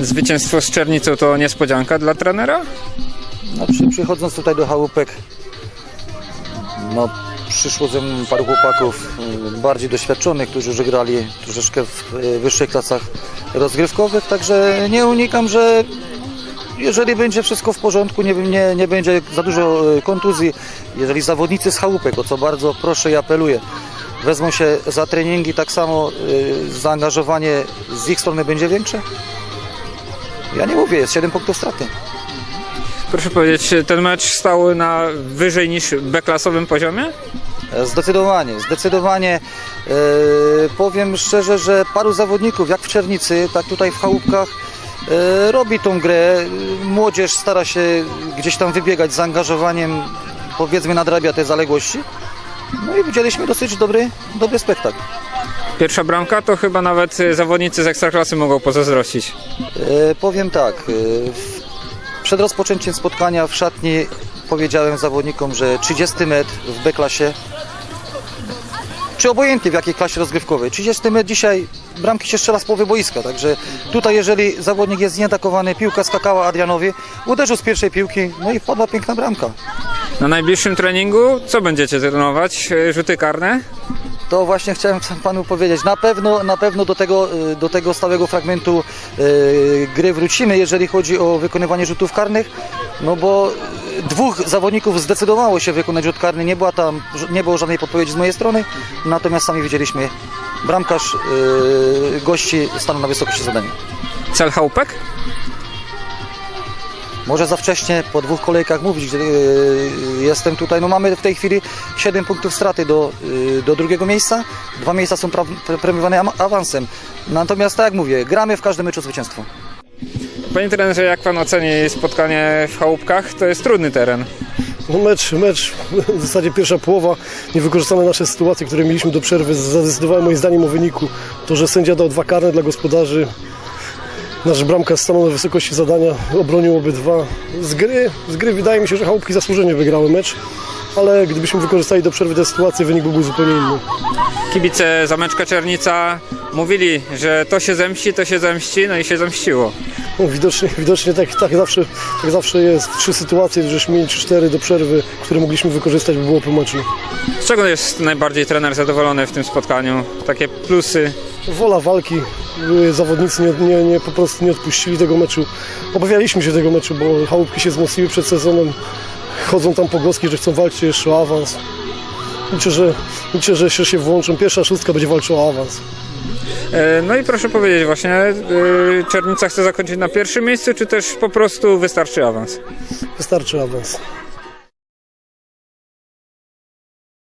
Zwycięstwo z Czernicą to niespodzianka dla trenera? Znaczy, przychodząc tutaj do chałupek, no, przyszło ze mną paru chłopaków y, bardziej doświadczonych, którzy już grali troszeczkę w y, wyższych klasach rozgrywkowych, także nie unikam, że jeżeli będzie wszystko w porządku, nie, nie, nie będzie za dużo y, kontuzji, jeżeli zawodnicy z chałupek, o co bardzo proszę i apeluję, wezmą się za treningi, tak samo zaangażowanie z ich strony będzie większe. Ja nie mówię, jest 7 punktów straty. Proszę powiedzieć, ten mecz stał na wyżej niż B-klasowym poziomie? Zdecydowanie, zdecydowanie. E, powiem szczerze, że paru zawodników, jak w Czernicy, tak tutaj w Chałupkach, e, robi tą grę. Młodzież stara się gdzieś tam wybiegać z zaangażowaniem, powiedzmy nadrabia te zaległości. No i widzieliśmy dosyć dobry, dobry spektakl. Pierwsza bramka to chyba nawet y, zawodnicy z Ekstraklasy mogą pozazdrościć. E, powiem tak, e, przed rozpoczęciem spotkania w szatni powiedziałem zawodnikom, że 30 metr w B-klasie, czy obojętnie w jakiej klasie rozgrywkowej, 30 metr dzisiaj bramki się strzela z połowy boiska, także tutaj jeżeli zawodnik jest nieatakowany, piłka skakała Adrianowi, uderzył z pierwszej piłki, no i wpadła piękna bramka. Na najbliższym treningu co będziecie trenować? Y, Rzuty karne? To właśnie chciałem panu powiedzieć. Na pewno, na pewno do, tego, y, do tego stałego fragmentu y, gry wrócimy, jeżeli chodzi o wykonywanie rzutów karnych, no bo dwóch zawodników zdecydowało się wykonać rzut karny, nie, była tam, nie było żadnej podpowiedzi z mojej strony, natomiast sami widzieliśmy, bramkarz y, gości stanął na wysokości zadania. Cel chałupek? Może za wcześnie, po dwóch kolejkach mówić, y, jestem tutaj. No mamy w tej chwili 7 punktów straty do, y, do drugiego miejsca. Dwa miejsca są premiowane awansem. Natomiast tak jak mówię, gramy w każdym meczu o zwycięstwo. Panie trenerze, jak pan oceni spotkanie w chałupkach? To jest trudny teren. No mecz, mecz, w zasadzie pierwsza połowa, niewykorzystane nasze sytuacje, które mieliśmy do przerwy, zadecydowały moim zdaniem o wyniku. To, że sędzia dał dwa karne dla gospodarzy, nasz bramka stanął na wysokości zadania, obronił obydwa. Z gry, z gry wydaje mi się, że chałupki zasłużenie wygrały mecz, ale gdybyśmy wykorzystali do przerwy tę sytuację, wynik byłby zupełnie inny. Kibice Zameczka Czernica mówili, że to się zemści, to się zemści, no i się zemściło. No, widocznie widocznie tak, tak, zawsze, tak zawsze jest. Trzy sytuacje, żeśmy mieli czy cztery do przerwy, które mogliśmy wykorzystać, by było po meczu. Z czego jest najbardziej trener zadowolony w tym spotkaniu? Takie plusy. Wola walki, zawodnicy nie, nie, nie, po prostu nie odpuścili tego meczu. Obawialiśmy się tego meczu, bo chałupki się wzmocniły przed sezonem. Chodzą tam pogłoski, że chcą walczyć jeszcze o awans. Liczę, że, liczę, że jeszcze się włączą. Pierwsza szóstka będzie walczyła o awans. E, No i proszę powiedzieć właśnie, e, Czernica chce zakończyć na pierwszym miejscu, czy też po prostu wystarczy awans? Wystarczy awans.